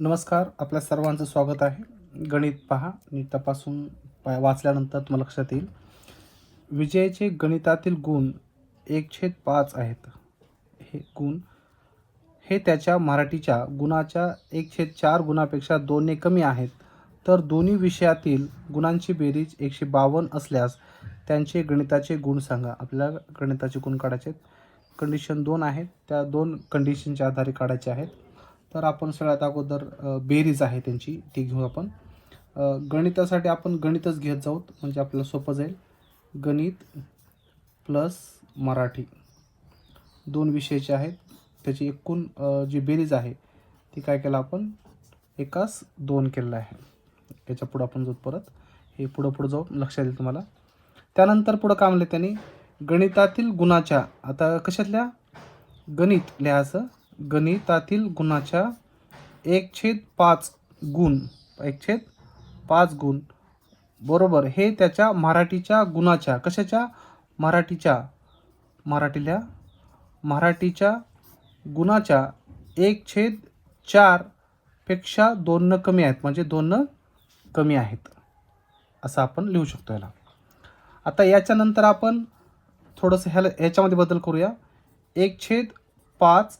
नमस्कार आपल्या सर्वांचं स्वागत आहे. गणित पहा मी तपासून पा वाचल्यानंतर तुम्हाला लक्षात येईल. विजयचे गणितातील गुण एक छेद पाच आहेत. हे गुण हे त्याच्या मराठीच्या गुणाच्या एक छेद चार गुणापेक्षा दोनने कमी आहेत. तर दोन्ही विषयातील गुणांची बेरीज एकशे बावन्न असल्यास त्यांचे गणिताचे गुण सांगा. आपल्याला गणिताचे गुण काढायचे आहेत. कंडिशन दोन आहेत. त्या दोन कंडिशनच्या आधारे काढायचे आहेत. तर आपण सगळ्यात अगोदर बेरीज आहे त्यांची ती घेऊ आपण. गणितासाठी आपण गणितच घेत जाऊ म्हणजे आपल्याला सोपं जाईल. गणित प्लस मराठी. दोन विषयाचे आहेत. त्याची एकूण जी बेरीज आहे ती काय केलं आपण? एकास दोन केलेलं आहे. याच्या पुढं आपण जाऊ परत. हे पुढं पुढं जाऊ लक्षात येईल तुम्हाला. त्यानंतर पुढं काय म्हणलं त्यांनी? गणितातील गुणाच्या. आता कशातल्या? गणित. लिहायचं गणितातील गुणाच्या एक छेद पाच गुण एक छेद पाच गुण बरोबर. हे त्याच्या मराठीच्या गुणाच्या कशाच्या? मराठीच्या. मराठील्या? मराठीच्या गुणाच्या एक छेद चारपेक्षा दोननं कमी आहेत. म्हणजे दोननं कमी आहेत. असं आपण लिहू शकतो याला. आता याच्यानंतर आपण थोडंसं ह्याला याच्यामध्ये बदल करूया. एक छेद पाच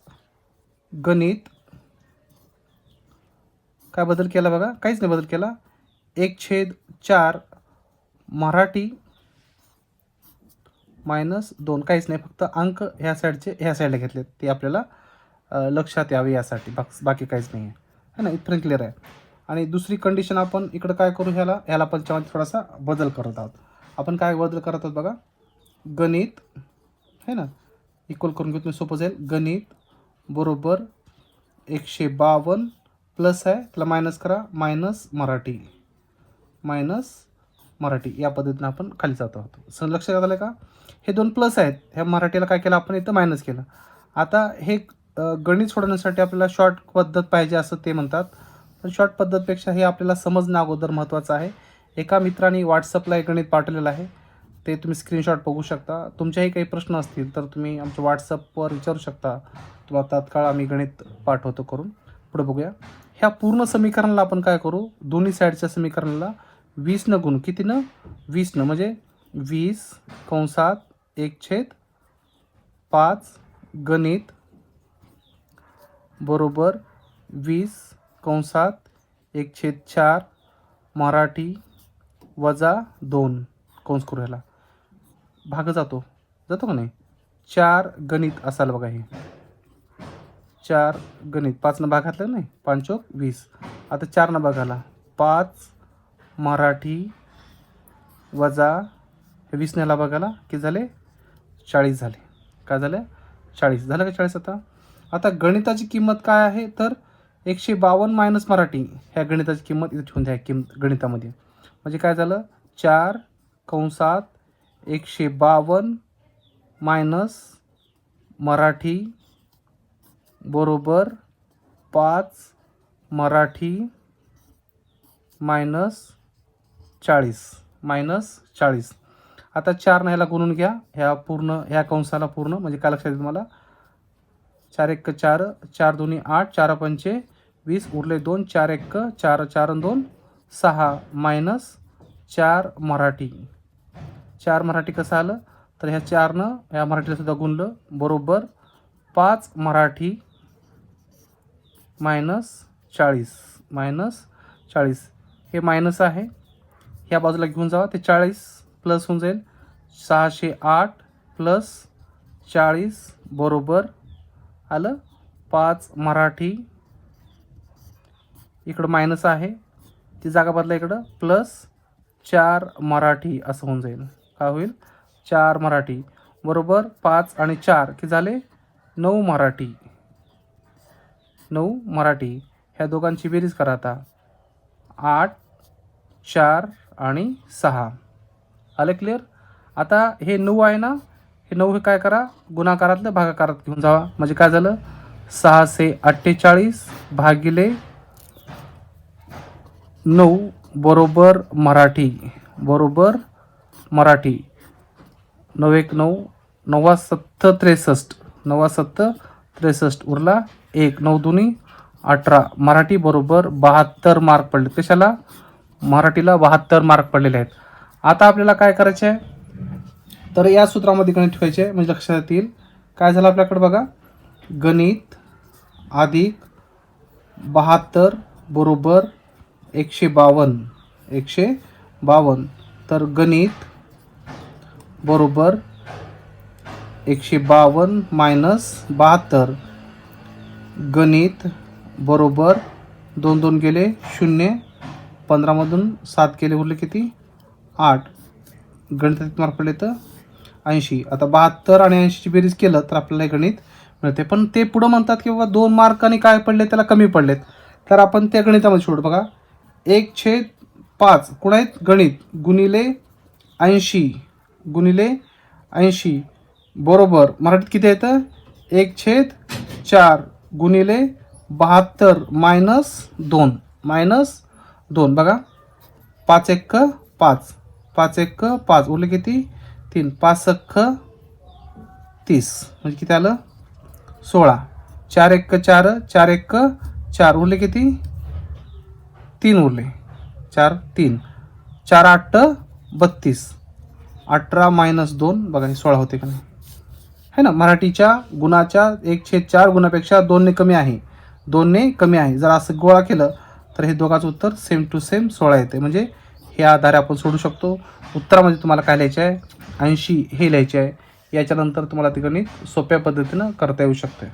गणित. काय बदल केला बघा? काहीच नाही बदल केला. एक छेद चार मराठी मायनस दोन. काहीच नाही. फक्त अंक ह्या साईडचे ह्या साईडला घेतलेत. ते आपल्याला लक्षात यावे यासाठी. बाक बाकी काहीच नाही आहे है ना? इथपर्यंत क्लिअर आहे. आणि दुसरी कंडिशन आपण इकडं काय करू ह्याला? ह्याला पण त्यामध्ये थोडासा बदल करत आहोत. आपण काय बदल करत आहोत बघा? गणित. है ना? इक्वल करून घेतो सोपं जाईल. गणित. बरोबर एकशे बावन्न प्लस आहे. त्याला मायनस करा. मायनस मराठी. मायनस मराठी. या पद्धतीनं आपण खाली जात आहोत. सर लक्षात आलं का? हे दोन प्लस आहेत. ह्या मराठीला काय केलं? आपण इथं मायनस केलं. आता हे गणित सोडवण्यासाठी आपल्याला शॉर्ट पद्धत पाहिजे असं ते म्हणतात. पण शॉर्ट पद्धतपेक्षा हे आपल्याला समजणं अगोदर महत्त्वाचं आहे. एका मित्राने व्हॉट्सअपला एक गणित पाठवलेलं आहे. ते तुम्ही स्क्रीनशॉट बघू शकता. तुमच्याही काही प्रश्न असतील तर तुम्ही आमच्या व्हॉट्सअपवर विचारू शकता. तुम्हाला तात्काळ आम्ही गणित पाठवतो करून. पुढे बघूया. ह्या पूर्ण समीकरणाला आपण काय करू? दोन्ही साईडच्या समीकरणाला वीसनं गुण. कितीनं वीसनं म्हणजे वीस कंसात एक छेद पाच गणित बरोबर वीस कंसात एक छेद चार मराठी वजा दोन. कंस करू ह्याला. भाग जातो. जातो का नाही? चार गणित असाल बघा हे. चार गणित. पाचनं भाग घातला नाही? पाचोक वीस. आता चारनं आला पाच मराठी वजा हे बघायला किती झाले? चाळीस झाले. काय झालं? चाळीस. झालं का चाळीस आता? आता गणिताची किंमत काय आहे? तर एकशे बावन्न मायनस मराठी. ह्या गणिताची किंमत इथे ठेवून द्या किंमत गणितामध्ये. म्हणजे काय झालं? चार कंसात एकशे बावन्न मायनस मराठी बरोबर पाच मराठी मायनस चाळीस मायनस चाळीस. आता चार ह्याला गुणून घ्या? ह्या पूर्ण ह्या कंसाला पूर्ण म्हणजे काय लक्षात येईल तुम्हाला? चार एक चार चार दोन्ही आठ चार पंचे वीस उरले दोन चार एक चार चार दोन सहा मायनस चार मराठी. चार मराठी कसं आलं? तर ह्या चारनं ह्या मराठीलासुद्धा गुणलं. बरोबर. पाच मराठी मायनस चाळीस. मायनस चाळीस. हे मायनस आहे. ह्या बाजूला घेऊन जावा. ते चाळीस प्लस होऊन जाईल. सहाशे आठ प्लस चाळीस. बरोबर. आलं? पाच मराठी. इकडं मायनस आहे. ती जागा बदला इकडं. प्लस चार मराठी असं होऊन जाईल. काय होईल? चार मराठी. बरोबर पाच आणि चार की झाले नऊ मराठी. नऊ मराठी. ह्या दोघांची बेरीज करा आता. आठ चार आणि सहा. आलं क्लिअर आता हे नऊ आहे ना? हे नऊ हे काय करा? गुणाकारातलं भागाकारात घेऊन जावा. म्हणजे काय झालं? सहाशे अठ्ठेचाळीस भागिले नऊ बरोबर मराठी. बरोबर मराठी. नऊ एक नऊ नव्वा सत्त त्रेसष्ट नव्वा सत्त त्रेसष्ट उरला एक नऊ दोन्ही अठरा. मराठी बरोबर बहात्तर मार्क पडले कशाला? मराठीला बहात्तर मार्क पडलेले आहेत. आता आपल्याला काय करायचे? आहे तर या सूत्रामध्ये गणित ठेवायचे म्हणजे लक्षात येईल. काय झालं आपल्याकडे बघा? गणित अधिक बहात्तर बरोबर एकशे बावन्न एकशे बावन्न तर गणित बरोबर एकशे बावन्न मायनस बहात्तर. गणित बरोबर दोन दोन गेले शून्य पंधरामधून सात केले उरले किती? आठ. गणितात मार्क पडले तर? ऐंशी. आता बहात्तर आणि ऐंशीची बेरीज केलं तर आपल्याला हे गणित मिळते. पण ते पुढं म्हणतात की बाबा दोन मार्काने काय पडले त्याला कमी पडलेत. तर आपण त्या गणितामध्ये सोडू. बघा. एक छेद पाच. कुणा आहेत गणित. गुणिले ऐंशी. गुणिले ऐंशी. बरोबर. मराठीत किती येतं एक छेद चार. गुणिले बहात्तर. मायनस दोन. मायनस दोन. बघा. पाच एक्क पाच. पाच एक्क पाच. उरले किती? तीन. पाच सख्ख तीस. म्हणजे किती आलं? सोळा. चार एक्क चार. चार एक्क चार. उरले किती? तीन उरले. चार तीन. चार आठ बत्तीस. अठरा मायनस दोन बघा हे सोळा होते का नाही? है ना? मराठीच्या गुणाच्या एक छेद चार गुणापेक्षा दोनने कमी आहे. दोनने कमी आहे. जर असं गोळा केलं तर हे दोघांचं उत्तर सेम टू सेम सोळा येते. म्हणजे हे आधारे आपण सोडू शकतो. उत्तरामध्ये तुम्हाला काय लिहायचे आहे? ऐंशी हे लिहायचे आहे. याच्यानंतर तुम्हाला ते गणित सोप्या पद्धतीनं करता येऊ शकते